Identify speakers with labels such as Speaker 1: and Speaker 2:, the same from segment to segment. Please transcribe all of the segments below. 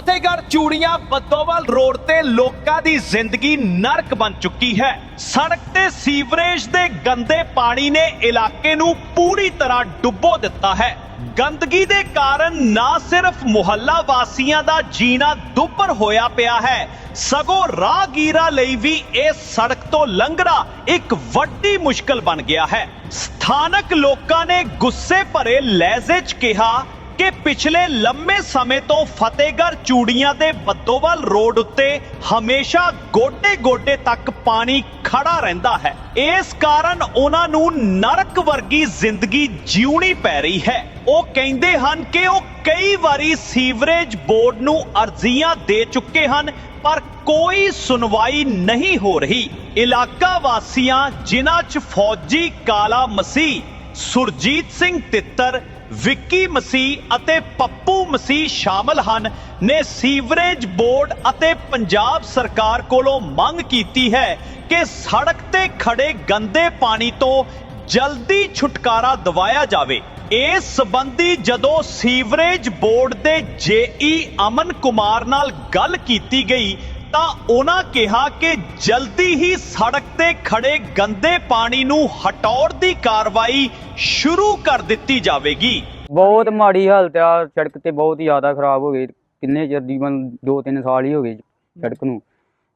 Speaker 1: Fatehgarh Churian Baddowal road ਤੇ ਲੋਕਾਂ ਦੀ ਜ਼ਿੰਦਗੀ ਨਰਕ ਬਣ ਚੁੱਕੀ ਹੈ। ਸੜਕ ਤੇ ਸੀਵਰੇਜ ਦੇ ਗੰਦੇ ਪਾਣੀ ਨੇ ਇਲਾਕੇ ਨੂੰ ਪੂਰੀ ਤਰ੍ਹਾਂ ਡੁੱਬੋ ਦਿੱਤਾ ਹੈ। ਗੰਦਗੀ ਦੇ ਕਾਰਨ ਨਾ ਸਿਰਫ ਮੁਹੱਲਾ ਵਾਸੀਆਂ ਦਾ ਜੀਣਾ ਦੁੱਭਰ ਹੋਇਆ ਪਿਆ ਹੈ, ਸਗੋਂ ਰਾਹਗੀਰਾਂ ਲਈ ਵੀ ਇਹ ਸੜਕ ਤੋਂ ਲੰਘਣਾ ਇੱਕ ਵੱਡੀ ਮੁਸ਼ਕਲ ਬਣ ਗਿਆ ਹੈ। ਸਥਾਨਕ ਲੋਕਾਂ ਨੇ ਗੁੱਸੇ ਭਰੇ ਲਹਿਜ਼ੇ 'ਚ ਕਿਹਾ ਕਿ ਪਿਛਲੇ ਲੰਮੇ ਸਮੇਂ ਤੋਂ ਫਤਿਹਗੜ੍ਹ ਚੂੜੀਆਂ ਦੇ ਬੱਦੋਵਾਲ ਰੋਡ ਉੱਤੇ ਹਮੇਸ਼ਾ ਗੋਡੇ-ਗੋਡੇ ਤੱਕ ਪਾਣੀ ਖੜਾ ਰਹਿੰਦਾ ਹੈ। ਇਸ ਕਾਰਨ ਉਹਨਾਂ ਨੂੰ ਨਰਕ ਵਰਗੀ ਜ਼ਿੰਦਗੀ ਜਿਉਣੀ ਪੈ ਰਹੀ ਹੈ। ਉਹ ਕਹਿੰਦੇ ਹਨ ਕਿ ਉਹ ਕਈ ਵਾਰੀ ਸੀਵਰੇਜ ਬੋਰਡ ਨੂੰ ਅਰਜ਼ੀਆਂ ਦੇ ਚੁੱਕੇ ਹਨ, ਪਰ ਕੋਈ ਸੁਣਵਾਈ ਨਹੀਂ ਹੋ ਰਹੀ। ਇਲਾਕਾ ਵਾਸੀਆਂ, ਜਿਨ੍ਹਾਂ 'ਚ ਫੌਜੀ ਕਾਲਾ ਮਸੀਹ ਸੁਰਜੀਤ ਸਿੰਘ ਤਿੱਤਰ ਵਿੱਕੀ ਮਸੀਹ ਅਤੇ ਪੱਪੂ ਮਸੀਹ ਸ਼ਾਮਲ ਹਨ, ਨੇ ਸੀਵਰੇਜ ਬੋਰਡ ਅਤੇ ਪੰਜਾਬ ਸਰਕਾਰ ਕੋਲੋਂ ਮੰਗ ਕੀਤੀ ਹੈ ਕਿ ਸੜਕ ਤੇ ਖੜੇ ਗੰਦੇ ਪਾਣੀ ਤੋਂ ਜਲਦੀ ਛੁਟਕਾਰਾ ਦਿਵਾਇਆ ਜਾਵੇ। ਇਸ ਸੰਬੰਧੀ ਜਦੋਂ ਸੀਵਰੇਜ ਬੋਰਡ ਦੇ ਜੇਈ ਅਮਨ ਕੁਮਾਰ ਨਾਲ ਗੱਲ ਕੀਤੀ ਗਈ ਤਾਂ ਉਹਨਾਂ ਕਿਹਾ ਕਿ ਜਲਦੀ ਹੀ ਸੜਕ ਤੇ ਖੜੇ ਗੰਦੇ ਪਾਣੀ ਨੂੰ ਹਟਾਉਣ ਦੀ ਕਾਰਵਾਈ ਸ਼ੁਰੂ ਕਰ ਦਿੱਤੀ ਜਾਵੇਗੀ।
Speaker 2: ਬਹੁਤ ਮਾੜੀ ਹਾਲਤ ਆ, ਸੜਕ ਤੇ ਬਹੁਤ ਹੀ ਜ਼ਿਆਦਾ ਖਰਾਬ ਹੋ ਗਈ। ਕਿੰਨੇ ਚਿਰ ਦੀ ਮਨ 2-3 ਸਾਲ ਹੀ ਹੋ ਗਏ ਸੜਕ ਨੂੰ।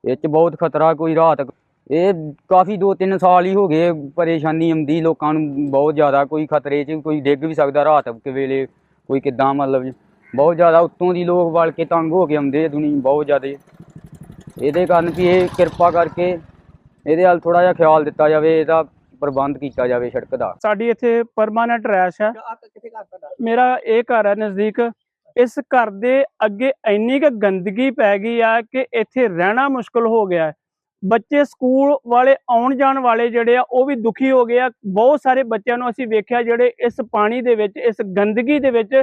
Speaker 2: ਇਹ ਚ ਬਹੁਤ ਖਤਰਾ, ਕੋਈ ਰਾਤ ਇਹ ਕਾਫੀ 2-3 ਸਾਲ ਹੀ ਹੋ ਗਏ, ਪਰੇਸ਼ਾਨੀ ਆਉਂਦੀ, ਲੋਕਾਂ ਨੂੰ ਬਹੁਤ ਜ਼ਿਆਦਾ, ਕੋਈ ਖਤਰੇ 'ਚ, ਕੋਈ ਡਿੱਗ ਵੀ ਸਕਦਾ ਰਾਤ ਕੇ ਵੇਲੇ, ਕੋਈ ਕਿੱਦਾਂ ਮਤਲਬ, ਬਹੁਤ ਜ਼ਿਆਦਾ, ਉੱਤੋਂ ਦੀ ਲੋਕ ਵਲ ਕੇ ਤੰਗ ਹੋ ਕੇ ਆਉਂਦੇ ਆ ਦੁਨੀ ਬਹੁਤ ਜ਼ਿਆਦਾ। ਇਹਦੇ ਕਾਰਨ ਵੀ ਇਹ ਕਿਰਪਾ ਕਰਕੇ ਇਹਦੇ ਵੱਲ ਥੋੜਾ ਜਿਹਾ ਖਿਆਲ ਦਿੱਤਾ ਜਾਵੇ ਇਹਦਾ ਪ੍ਰਬੰਧ ਕੀਤਾ ਜਾਵੇ ਸੜਕ ਦਾ।
Speaker 3: ਸਾਡੀ ਇੱਥੇ ਪਰਮਾਨੈਂਟ ਰੈਸ਼ ਹੈ ਮੇਰਾ ਇਹ ਘਰ ਹੈ ਨਜ਼ਦੀਕ। ਇਸ ਘਰ ਦੇ ਅੱਗੇ ਇੰਨੀ ਕੁ ਗੰਦਗੀ ਪੈ ਗਈ ਆ ਕਿ ਇੱਥੇ ਰਹਿਣਾ ਮੁਸ਼ਕਲ ਹੋ ਗਿਆ। ਹੈ ਬੱਚੇ ਸਕੂਲ ਵਾਲੇ ਆਉਣ ਜਾਣ ਵਾਲੇ ਜਿਹੜੇ ਆ ਉਹ ਵੀ ਦੁਖੀ ਹੋ ਗਏ ਆ। ਬਹੁਤ ਸਾਰੇ ਬੱਚਿਆਂ ਨੂੰ ਅਸੀਂ ਵੇਖਿਆ ਜਿਹੜੇ ਇਸ ਪਾਣੀ ਦੇ ਵਿੱਚ ਇਸ ਗੰਦਗੀ ਦੇ ਵਿੱਚ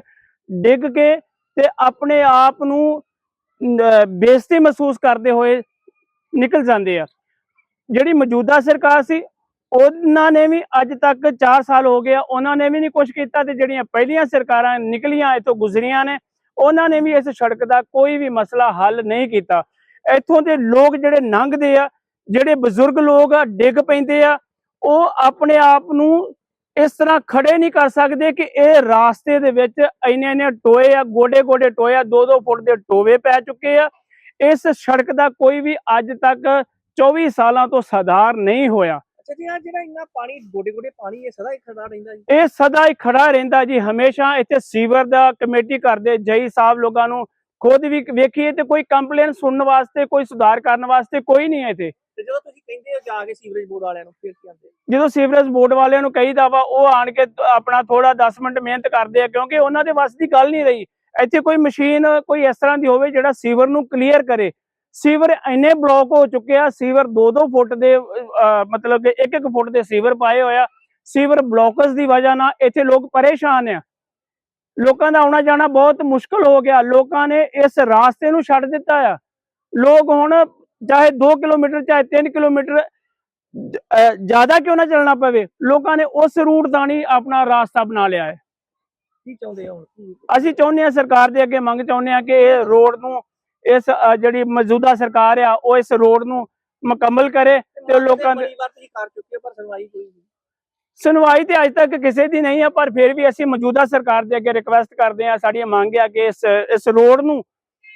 Speaker 3: ਡਿੱਗ ਕੇ ਤੇ ਆਪਣੇ ਆਪ ਨੂੰ ਬੇਇੱਜ਼ਤੀ ਮਹਿਸੂਸ ਕਰਦੇ ਹੋਏ ਨਿਕਲ ਜਾਂਦੇ ਆ। ਜਿਹੜੀ ਮੌਜੂਦਾ ਸਰਕਾਰ ਸੀ, ਉਹਨਾਂ ਨੇ ਵੀ ਅੱਜ ਤੱਕ 4 ਸਾਲ ਹੋ ਗਏ ਉਹਨਾਂ ਨੇ ਵੀ ਨਹੀਂ ਕੁਝ ਕੀਤਾ ਤੇ ਜਿਹੜੀਆਂ ਪਹਿਲੀਆਂ ਸਰਕਾਰਾਂ ਨਿਕਲੀਆਂ, ਇੱਥੋਂ ਗੁਜ਼ਰੀਆਂ ਨੇ, ਉਹਨਾਂ ਨੇ ਵੀ ਇਸ ਸੜਕ ਦਾ ਕੋਈ ਵੀ ਮਸਲਾ ਹੱਲ ਨਹੀਂ ਕੀਤਾ। ਇੱਥੋਂ ਦੇ ਲੋਕ ਜਿਹੜੇ ਲੰਘਦੇ ਆ, ਜਿਹੜੇ ਬਜ਼ੁਰਗ ਲੋਕ ਆ, ਡਿੱਗ ਪੈਂਦੇ ਆ, ਉਹ ਆਪਣੇ ਆਪ ਨੂੰ ਇਸ ਤਰ੍ਹਾਂ ਖੜੇ ਨਹੀਂ ਕਰ ਸਕਦੇ ਕਿ ਇਹ ਰਾਸਤੇ ਦੇ ਵਿੱਚ ਇੰਨੇ ਇੰਨੇ ਟੋਏ ਆ ਗੋਡੇ ਗੋਡੇ ਟੋਏ ਆ 2-2 ਫੁੱਟ ਦੇ ਟੋਵੇ ਪੈ ਚੁੱਕੇ ਆ। ਇਸ ਸੜਕ ਦਾ ਕੋਈ ਵੀ ਅੱਜ ਤੱਕ 24 ਸਾਲਾਂ ਤੋਂ ਸੁਧਾਰ ਨਹੀਂ ਹੋਇਆ।
Speaker 4: ਅੱਛਾ ਜੀ ਆਹ ਜਿਹੜਾ ਇੰਨਾ ਪਾਣੀ ਗੋਡੇ ਗੋਡੇ ਪਾਣੀ ਇਹ ਸਦਾ ਹੀ ਖੜਾ ਰਹਿੰਦਾ ਜੀ?
Speaker 3: ਇਹ ਸਦਾ ਹੀ ਖੜਾ ਰਹਿੰਦਾ ਜੀ ਹਮੇਸ਼ਾ ਇੱਥੇ ਸੀਵਰ ਦਾ ਕਮੇਟੀ ਕਰਦੇ ਜਈ ਸਾਹਿਬ ਲੋਕਾਂ ਨੂੰ ਖੁਦ ਵੀ ਵੇਖੀਏ ਤੇ ਕੋਈ ਕੰਪਲੇਨ ਸੁਣਨ ਵਾਸਤੇ ਕੋਈ ਸੁਧਾਰ ਕਰਨ ਵਾਸਤੇ ਕੋਈ ਨਹੀਂ ਹੈ ਇੱਥੇ।
Speaker 4: ਤੇ ਜਦੋਂ ਤੁਸੀਂ ਕਹਿੰਦੇ ਹੋ ਜਾ ਕੇ ਸੀਵਰੇਜ ਬੋਰਡ ਵਾਲਿਆਂ ਨੂੰ, ਫਿਰ ਕੀ ਆਂਦੇ
Speaker 3: ਜਦੋਂ ਸੀਵਰੇਜ ਬੋਰਡ ਵਾਲਿਆਂ ਨੂੰ ਕਹੀਦਾ ਵਾ, ਉਹ ਆਣ ਕੇ ਆਪਣਾ ਥੋੜਾ 10 ਮਿੰਟ ਮਿਹਨਤ ਕਰਦੇ ਆ, ਕਿਉਂਕਿ ਉਹਨਾਂ ਦੇ ਵੱਸ ਦੀ ਗੱਲ ਨਹੀਂ ਰਹੀ। ਇੱਥੇ ਕੋਈ ਮਸ਼ੀਨ ਕੋਈ ਇਸ ਤਰ੍ਹਾਂ ਦੀ ਹੋਵੇ ਜਿਹੜਾ ਸੀਵਰ ਨੂੰ ਕਲੀਅਰ ਕਰੇ। ਸੀਵਰ ਇੰਨੇ ਬਲੌਕ ਹੋ ਚੁੱਕੇ ਆ, ਸੀਵਰ 2-2 ਫੁੱਟ ਦੇ ਮਤਲਬ ਕਿ 1-1 ਫੁੱਟ ਦੇ ਸੀਵਰ ਪਾਏ ਹੋਇਆ ਸੀਵਰ ਬਲੌਕਸ ਦੀ ਵਜ੍ਹਾ ਨਾਲ ਇੱਥੇ ਲੋਕ ਪਰੇਸ਼ਾਨ ਆ। ਲੋਕਾਂ ਦਾ ਆਉਣਾ ਜਾਣਾ ਬਹੁਤ ਮੁਸ਼ਕਲ ਹੋ ਗਿਆ। ਲੋਕਾਂ ਨੇ ਇਸ ਰਾਸਤੇ ਨੂੰ ਛੱਡ ਦਿੱਤਾ ਆ। ਲੋਕ ਹੁਣ ਚਾਹੇ 2 ਕਿਲੋਮੀਟਰ ਚਾਹੇ 3 ਕਿਲੋਮੀਟਰ ਜ਼ਿਆਦਾ ਕਿਉਂ ਨਾ ਚੱਲਣਾ ਪਵੇ? ਲੋਕਾਂ ਨੇ ਉਸ ਰੂਟ ਦਾ ਨਹੀਂ ਆਪਣਾ ਰਾਸਤਾ ਬਣਾ ਲਿਆ ਹੈ।
Speaker 4: ਕੀ ਚਾਹੁੰਦੇ ਹੋ
Speaker 3: ਅਸੀਂ ਚਾਹੁੰਦੇ ਹਾਂ ਸਰਕਾਰ ਦੇ ਅੱਗੇ ਮੰਗ ਚਾਹੁੰਦੇ ਹਾਂ ਕਿ ਇਹ ਰੋਡ ਨੂੰ ਇਸ ਜਿਹੜੀ ਮੌਜੂਦਾ ਸਰਕਾਰ ਆ ਉਹ ਇਸ ਰੋਡ ਨੂੰ ਮੁਕੰਮਲ ਕਰੇ ਤੇ ਲੋਕਾਂ ਦੇ
Speaker 4: ਬੜੀ ਵਾਰ ਤੁਸੀਂ ਕਰ ਚੁੱਕੇ ਹੋ ਪਰ ਸੁਣਵਾਈ ਕੋਈ ਨਹੀਂ।
Speaker 3: ਸੁਣਵਾਈ ਤੇ ਅੱਜ ਤੱਕ ਕਿਸੇ ਦੀ ਨਹੀਂ ਆ ਪਰ ਫਿਰ ਵੀ ਅਸੀਂ ਮੌਜੂਦਾ ਸਰਕਾਰ ਦੇ ਅੱਗੇ ਰਿਕਵੈਸਟ ਕਰਦੇ ਹਾਂ ਸਾਡੀਆਂ ਮੰਗ ਆ ਕਿ ਇਸ ਇਸ ਰੋਡ ਨੂੰ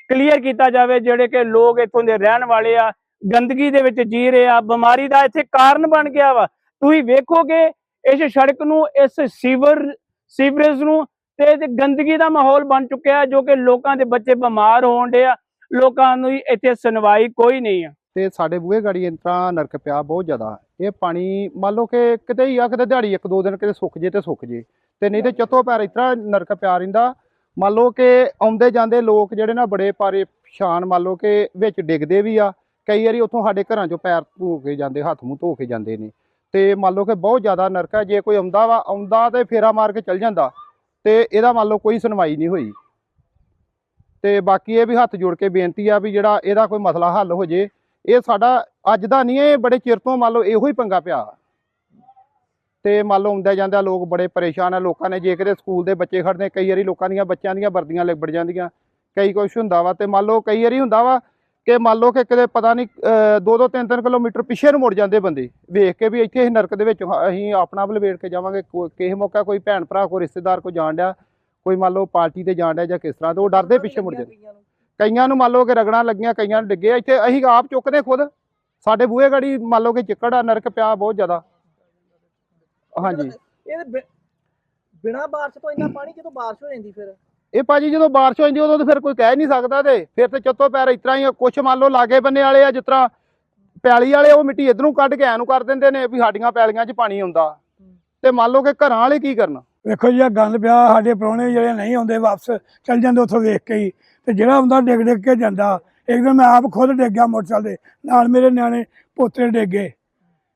Speaker 3: ਕਲੀਅਰ ਕੀਤਾ ਜਾਵੇ ਜਿਹੜੇ ਕਿ ਲੋਕ ਇੱਥੋਂ ਦੇ ਰਹਿਣ ਵਾਲੇ ਆ ਗੰਦਗੀ ਦੇ ਵਿੱਚ ਜੀ ਰਹੇ ਆ ਬਿਮਾਰੀ ਦਾ ਇੱਥੇ ਕਾਰਨ ਬਣ ਗਿਆ ਵਾ। ਤੁਸੀਂ ਵੇਖੋਗੇ ਇਸ ਸੜਕ ਨੂੰ ਇਸ ਸੀਵਰ ਸੀਵਰੇਜ ਨੂੰ ਤੇ ਗੰਦਗੀ ਦਾ ਮਾਹੌਲ ਬਣ ਚੁੱਕਿਆ ਜੋ ਕਿ ਲੋਕਾਂ ਦੇ ਬੱਚੇ ਬਿਮਾਰ ਹੋਣ ਡੇ ਆ। ਲੋਕਾਂ ਨੂੰ ਇੱਥੇ ਸੁਣਵਾਈ ਕੋਈ ਨਹੀਂ ਆ।
Speaker 5: ਤੇ ਸਾਡੇ ਬੂਹੇ ਗਾੜੀ ਇਸ ਤਰ੍ਹਾਂ ਨਰਕ ਪਿਆ ਬਹੁਤ ਜ਼ਿਆਦਾ। ਇਹ ਪਾਣੀ ਮੰਨ ਲਓ ਕਿ ਕਿਤੇ ਹੀ ਆ ਕਿਤੇ ਦਿਹਾੜੀ ਇੱਕ ਦੋ ਦਿਨ ਕਿਤੇ ਸੁੱਕ ਜੇ ਤੇ ਸੁੱਕ ਜੇ। ਤੇ ਨਹੀਂ ਤੇ ਚੱਤੋ ਪੈਰ ਇਸ ਤਰ੍ਹਾਂ ਨਰਕ ਪਿਆ ਰਹਿੰਦਾ। ਮੰਨ ਲਓ ਕਿ ਆਉਂਦੇ ਜਾਂਦੇ ਲੋਕ ਜਿਹੜੇ ਨਾ ਬੜੇ ਪਰੇਸ਼ਾਨ, ਮੰਨ ਲਓ ਕਿ ਵਿੱਚ ਡਿੱਗਦੇ ਵੀ ਆ, ਕਈ ਵਾਰੀ ਉੱਥੋਂ ਸਾਡੇ ਘਰਾਂ ਚੋਂ ਪੈਰ ਧੋ ਕੇ ਜਾਂਦੇ, ਹੱਥ ਮੂੰਹ ਧੋ ਕੇ ਜਾਂਦੇ ਨੇ। ਤੇ ਮੰਨ ਲਓ ਕਿ ਬਹੁਤ ਜ਼ਿਆਦਾ ਨਰਕ ਹੈ ਜੇ ਕੋਈ ਆਉਂਦਾ ਵਾ, ਆਉਂਦਾ ਤੇ ਫੇਰਾ ਮਾਰ ਕੇ ਚੱਲ ਜਾਂਦਾ, ਤੇ ਇਹਦਾ ਮੰਨ ਲਓ ਕੋਈ ਸੁਣਵਾਈ ਨਹੀਂ ਹੋਈ। ਤੇ ਬਾਕੀ ਇਹ ਵੀ ਹੱਥ ਜੋੜ ਕੇ ਬੇਨਤੀ ਆ ਵੀ ਜਿਹੜਾ ਇਹਦਾ ਕੋਈ ਮਸਲਾ ਹੱਲ ਹੋ ਜੇ, ਇਹ ਸਾਡਾ ਅੱਜ ਦਾ ਨਹੀਂ, ਇਹ ਬੜੇ ਚਿਰ ਤੋਂ ਮੰਨ ਲਓ ਇਹੋ ਹੀ ਪੰਗਾ ਪਿਆ। ਤੇ ਮੰਨ ਲਓ ਆਉਂਦੇ ਜਾਂਦੇ ਲੋਕ ਬੜੇ ਪਰੇਸ਼ਾਨ ਆ ਲੋਕਾਂ ਨੇ ਜੇ ਕਿਤੇ ਸਕੂਲ ਦੇ ਬੱਚੇ ਖੜਦੇ ਕਈ ਵਾਰੀ ਲੋਕਾਂ ਦੀਆਂ ਬੱਚਿਆਂ ਦੀਆਂ ਵਰਦੀਆਂ ਲਿਬੜ ਜਾਂਦੀਆਂ ਕਈ ਕੁਛ ਹੁੰਦਾ ਵਾ ਤੇ ਮੰਨ ਲਓ ਕਈ ਵਾਰੀ ਹੁੰਦਾ ਵਾ ਕਿ ਮੰਨ ਲਓ ਕਿ ਕਿਤੇ ਪਤਾ ਨਹੀਂ ਅਹ, ਦੋ ਦੋ ਤਿੰਨ ਤਿੰਨ ਕਿਲੋਮੀਟਰ ਪਿੱਛੇ ਨੂੰ ਮੁੜ ਜਾਂਦੇ ਬੰਦੇ ਵੇਖ ਕੇ ਵੀ ਇੱਥੇ ਅਸੀਂ ਨਰਕ ਦੇ ਵਿੱਚ ਅਸੀਂ ਆਪਣਾ ਬਲਵੇੜ ਕੇ ਜਾਵਾਂਗੇ ਕਿਸੇ ਮੌਕਾ ਕੋਈ ਭੈਣ ਭਰਾ ਕੋਈ ਰਿਸ਼ਤੇਦਾਰ ਕੋਈ ਜਾਣ ਡਿਆ ਕੋਈ ਮੰਨ ਲਓ ਪਾਰਟੀ ਤੇ ਜਾਣ ਡਿਆ ਜਾਂ ਕਿਸ ਤਰ੍ਹਾਂ ਤੇ ਉਹ ਡਰਦੇ ਪਿੱਛੇ ਮੁੜ ਜਾਂਦੇ
Speaker 4: ਕਈਆਂ ਨੂੰ।
Speaker 5: ਕਈਆਂ ਨੂੰ ਮੰਨ ਲਓ ਕਿ ਰਗੜਾਂ ਲੱਗੀਆਂ ਕਈਆਂ ਨੂੰ ਡਿੱਗੇ ਇੱਥੇ ਅਸੀਂ ਆਪ ਚੁੱਕਦੇ ਖੁਦ ਸਾਡੇ ਬੂਹੇ ਗਾੜੀ ਮੰਨ ਲਓ ਕਿ ਚਿੱਕੜ ਆ ਨਰਕ ਪਿਆ ਬਹੁਤ ਜ਼ਿਆਦਾ ਹਾਂਜੀ।
Speaker 4: ਇਹ ਬਿ- ਬਿਨਾਂ ਬਾਰਿਸ਼ ਤੋਂ ਇੰਨਾ ਪਾਣੀ ਜਦੋਂ ਬਾਰਿਸ਼ ਹੋ ਜਾਂਦੀ ਫਿਰ?
Speaker 5: ਇਹ ਭਾਜੀ ਜਦੋਂ ਬਾਰਿਸ਼ ਹੋ ਜਾਂਦੀ ਉਦੋਂ ਤਾਂ ਫਿਰ ਕੋਈ ਕਹਿ ਨਹੀਂ ਸਕਦਾ ਤੇ। ਫਿਰ ਤੇ ਚੱਤੋ ਪੈਰ ਇਸ ਤਰ੍ਹਾਂ ਹੀ ਆ। ਕੁਛ ਮੰਨ ਲਓ ਲਾਗੇ ਬੰਨੇ ਵਾਲੇ ਆ ਜਿਸ ਤਰ੍ਹਾਂ ਪੈਲੀ ਵਾਲੇ ਉਹ ਮਿੱਟੀ ਇਧਰੋਂ ਕੱਢ ਕੇ ਐ ਨੂੰ ਕਰ ਦਿੰਦੇ ਨੇ ਵੀ ਸਾਡੀਆਂ ਪੈਲੀਆਂ 'ਚ ਪਾਣੀ ਆਉਂਦਾ ਤੇ ਮੰਨ ਲਓ ਕਿ ਘਰਾਂ ਵਾਲੇ ਕੀ ਕਰਨ?
Speaker 6: ਵੇਖੋ ਜੀ ਆਹ ਗੰਦ ਪਿਆ ਸਾਡੇ ਪ੍ਰਾਹੁਣੇ ਜਿਹੜੇ ਨਹੀਂ ਆਉਂਦੇ ਵਾਪਸ ਚੱਲ ਜਾਂਦੇ ਉੱਥੋਂ ਵੇਖ ਕੇ ਹੀ। ਤੇ ਜਿਹੜਾ ਆਉਂਦਾ ਡਿੱਗ ਡਿੱਗ ਕੇ ਜਾਂਦਾ। ਇੱਕ ਦਿਨ ਮੈਂ ਆਪ ਖੁਦ ਡਿੱਗ ਗਿਆ ਮੋਟਰਸਾਈਕਲ ਦੇ ਨਾਲ ਮੇਰੇ ਨਿਆਣੇ ਪੋਤਰੇ ਡਿੱਗੇ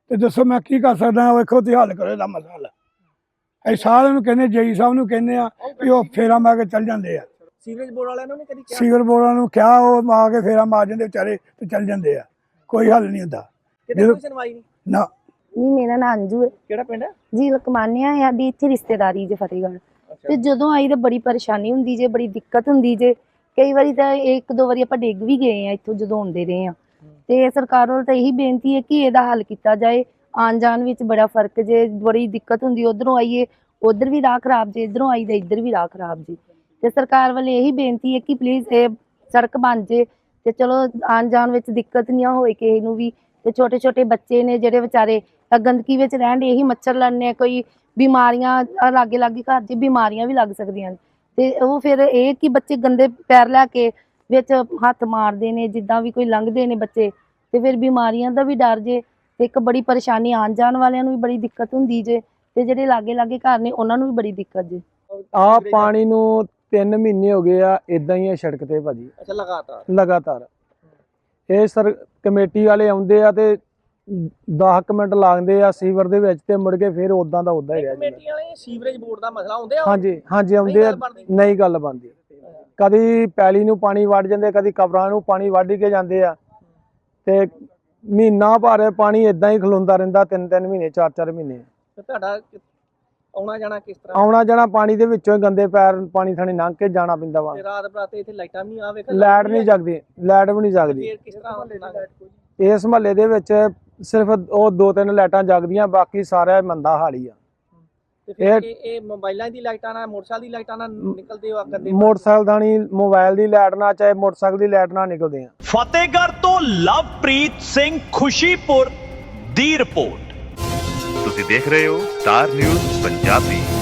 Speaker 6: ਤੇ ਦੱਸੋ ਮੈਂ ਕੀ ਕਰ ਸਕਦਾ ਵੇਖੋ ਤੇ ਹੱਲ ਕਰੋ ਇਹਦਾ ਮਸਲਾ। ਅਸੀਂ ਸਾਰਿਆਂ ਨੂੰ ਕਹਿੰਦੇ ਜਈ ਸਾਹਿਬ ਨੂੰ ਕਹਿੰਦੇ ਆ ਵੀ ਉਹ ਫੇਰਾ ਮਾਰ ਕੇ ਚੱਲ ਜਾਂਦੇ ਆ।
Speaker 4: ਸੀਵਰੇਜ ਬੋਰਡ ਵਾਲਿਆਂ ਨੂੰ ਨਹੀਂ ਕਦੀ ਕਿਹਾ?
Speaker 6: ਸੀਵਰ ਬੋਰਾਂ ਨੂੰ ਕਿਹਾ ਉਹ ਮਾਰ ਕੇ ਫੇਰਾ ਮਾਰ ਜਾਂਦੇ ਵਿਚਾਰੇ ਤੇ ਚੱਲ ਜਾਂਦੇ ਆ। ਕੋਈ ਹੱਲ ਨਹੀਂ ਹੁੰਦਾ।
Speaker 4: ਕਿਤੇ ਕੋਈ ਸੁਣਵਾਈ ਨਹੀਂ?
Speaker 6: ਨਾ।
Speaker 7: ਨਹੀਂ ਮੇਰਾ ਨਾਂ ਅੰਜੂ ਹੈ।
Speaker 4: ਕਿਹੜਾ ਪਿੰਡ ਹੈ?
Speaker 7: ਜੀ ਲਕਮਾਨਿਆ ਹੈ ਸਾਡੀ ਇੱਥੇ ਰਿਸ਼ਤੇਦਾਰੀ ਜੇ ਫਤਿਹਗੜ੍ਹ। ਤੇ ਜਦੋਂ ਆਈ ਤਾਂ ਬੜੀ ਪਰੇਸ਼ਾਨੀ ਹੁੰਦੀ ਜੇ ਬੜੀ ਦਿੱਕਤ ਹੁੰਦੀ ਜੇ। ਕਈ ਵਾਰੀ ਤਾਂ ਇੱਕ ਦੋ ਵਾਰੀ ਆਪਾਂ ਡਿੱਗ ਵੀ ਗਏ ਆ ਇੱਥੋਂ ਜਦੋਂ ਆਉਂਦੇ ਰਹੇ ਆ। ਤੇ ਸਰਕਾਰ ਵੱਲ ਤਾਂ ਇਹੀ ਬੇਨਤੀ ਹੈ ਕਿ ਇਹਦਾ ਹੱਲ ਕੀਤਾ ਜਾਏ। ਆਉਣ ਜਾਣ ਵਿੱਚ ਬੜਾ ਫ਼ਰਕ ਜੇ, ਬੜੀ ਦਿੱਕਤ ਹੁੰਦੀ, ਉਧਰੋਂ ਆਈਏ, ਉਧਰ ਵੀ ਰਾਹ ਖਰਾਬ ਜੇ, ਇਧਰੋਂ ਆਈ ਤਾਂ ਇੱਧਰ ਵੀ ਰਾਹ ਖਰਾਬ ਜੀ। ਤੇ ਸਰਕਾਰ ਵੱਲ ਇਹੀ ਬੇਨਤੀ ਹੈ ਕਿ ਪਲੀਜ਼ ਇਹ ਸੜਕ ਬਣ ਜੇ ਤੇ ਚਲੋ ਆਉਣ ਜਾਣ ਵਿੱਚ ਦਿੱਕਤ ਨਹੀਂ ਹੋਏ ਕਿਸੇ ਨੂੰ ਵੀ। ਤੇ ਛੋਟੇ ਛੋਟੇ ਬੱਚੇ ਨੇ ਜਿਹੜੇ ਵਿਚਾਰੇ ਗੰਦਗੀ ਵਿੱਚ ਰਹਿਣ ਦੇ ਇਹੀ ਮੱਛਰ ਲੜਨੇ ਕੋਈ ਬਿਮਾਰੀਆਂ ਲਾਗੇ ਲਾਗੇ ਘਰ 'ਚ ਬਿਮਾਰੀਆਂ ਵੀ ਲੱਗ ਸਕਦੀਆਂ ਨੇ। ਤੇ ਉਹ ਫਿਰ ਇਹ ਕਿ ਬੱਚੇ ਗੰਦੇ ਪੈਰ ਲੈ ਕੇ ਵਿੱਚ ਹੱਥ ਮਾਰਦੇ ਨੇ ਜਿੱਦਾਂ ਵੀ ਕੋਈ ਲੰਘਦੇ ਨੇ ਬੱਚੇ ਤੇ ਫਿਰ ਬਿਮਾਰੀਆਂ ਦਾ ਵੀ ਡਰ ਜੇ ਤੇ ਇੱਕ ਬੜੀ ਪਰੇਸ਼ਾਨੀ ਆਉਣ ਜਾਣ ਵਾਲਿਆਂ ਨੂੰ ਵੀ ਬੜੀ ਦਿੱਕਤ ਹੁੰਦੀ ਜੇ ਤੇ ਜਿਹੜੇ ਲਾਗੇ ਲਾਗੇ ਘਰ ਨੇ ਉਹਨਾਂ ਨੂੰ ਵੀ ਬੜੀ ਦਿੱਕਤ ਜੇ।
Speaker 8: ਆ ਪਾਣੀ ਨੂੰ 3 ਮਹੀਨੇ ਹੋ ਗਏ ਆ ਇਦਾਂ ਹੀ ਆ ਸੜਕ ਤੇ ਭਾਜੀ।
Speaker 4: ਅੱਛਾ ਲਗਾਤਾਰ?
Speaker 8: ਲਗਾਤਾਰ। ਇਹ ਸਰ ਕਮੇਟੀ ਵਾਲੇ ਆਉਂਦੇ ਆ ਤੇ 10 ਮਿੰਟ ਲਾਉਂਦੇ ਆ ਸੀਵਰ ਦੇ ਵਿੱਚ ਤੇ ਮੁੜ ਕੇ ਫਿਰ ਉਦਾਂ ਦਾ ਉਦਾਂ ਹੀ ਰਹਿ ਜਾਂਦਾ।
Speaker 4: ਕਮੇਟੀ ਵਾਲੇ ਸੀਵਰੇਜ ਬੋਰਡ ਦਾ ਮਸਲਾ ਹੁੰਦੇ ਆ?
Speaker 8: ਹਾਂਜੀ ਹਾਂਜੀ ਆਉਂਦੇ ਆ। ਨਹੀਂ ਗੱਲ ਬਣਦੀ। ਕਦੀ ਪੈਲੀ ਨੂੰ ਪਾਣੀ ਵੱਢ ਜਾਂਦੇ ਕਦੀ ਕਬਰਾਂ ਨੂੰ ਪਾਣੀ ਵੱਢ ਕੇ ਜਾਂਦੇ ਆ। ਤੇ ਮਹੀਨਾ ਭਰ ਪਾਣੀ ਇਦਾਂ ਹੀ ਖਲੋਂਦਾ ਰਹਿੰਦਾ ਤਿੰਨ ਤਿੰਨ ਮਹੀਨੇ ਚਾਰ ਚਾਰ ਮਹੀਨੇ।
Speaker 4: ਤੇ ਤੁਹਾਡਾ ਕਿ- ਆਉਣਾ ਜਾਣਾ ਕਿਸ ਤਰ੍ਹਾਂ?
Speaker 8: ਆਉਣਾ ਜਾਣਾ ਪਾਣੀ ਦੇ ਵਿੱਚੋਂ ਹੀ ਗੰਦੇ ਪੈਰ ਪਾਣੀ ਥਾਣੀ ਲੰਘ ਕੇ ਜਾਣਾ ਪੈਂਦਾ ਵਾ।
Speaker 4: ਤੇ ਰਾਤ ਬਰਾਤੇ ਇੱਥੇ ਲਾਈਟਾਂ ਵੀ ਨਹੀਂ ਆਵੇ
Speaker 8: ਲਾਈਟ ਨਹੀਂ ਜਗਦੀ ਲਾਈਟ ਵੀ ਨਹੀਂ ਜਗਦੀ।
Speaker 4: ਫਿਰ ਕਿਸ ਤਰ੍ਹਾਂ ਹੋਣਾ?
Speaker 8: ਇਸ ਮਹੱਲੇ ਦੇ ਵਿੱਚ ਸਿਰਫ ਉਹ ਦੋ ਤਿੰਨ ਲਾਈਟਾਂ ਜਗਦੀਆਂ ਬਾਕੀ ਸਾਰਾ ਮੰਦਾ ਹਾਲ ਹੀ ਆ।
Speaker 4: ਤੇ ਫਿਰ
Speaker 8: ਇਹ-
Speaker 4: ਇਹ ਇਹ ਮੋਬਾਈਲਾਂ ਦੀ ਲਾਈਟਾਂ ਨਾਲ ਮੋਟਰਸਾਈਕਲ ਦੀ ਲਾਈਟਾਂ ਨਾਲ ਨਿਕਲਦੇ ਹੋ ਗੰਦੇ
Speaker 8: ਮੋਟਰਸਾਈਕਲ ਦਾ ਨਹੀਂ ਮੋਬਾਈਲ ਦੀ ਲਾਈਟ ਨਾਲ ਚਾਹੇ ਮੋਟਰਸਾਈਕਲ ਦੀ ਲਾਈਟ ਨਾਲ ਨਿਕਲਦੇ ਆ।
Speaker 1: ਫਤਿਹਗੜ੍ਹ ਤੋਂ ਲਵਪ੍ਰੀਤ ਸਿੰਘ ਖੁਸ਼ੀਪੁਰ ਦੀ ਰਿਪੋਰਟ।
Speaker 9: ਤੁਸੀਂ ਦੇਖ ਰਹੇ ਹੋ ਸਟਾਰ ਨਿਊਜ਼ ਪੰਜਾਬੀ।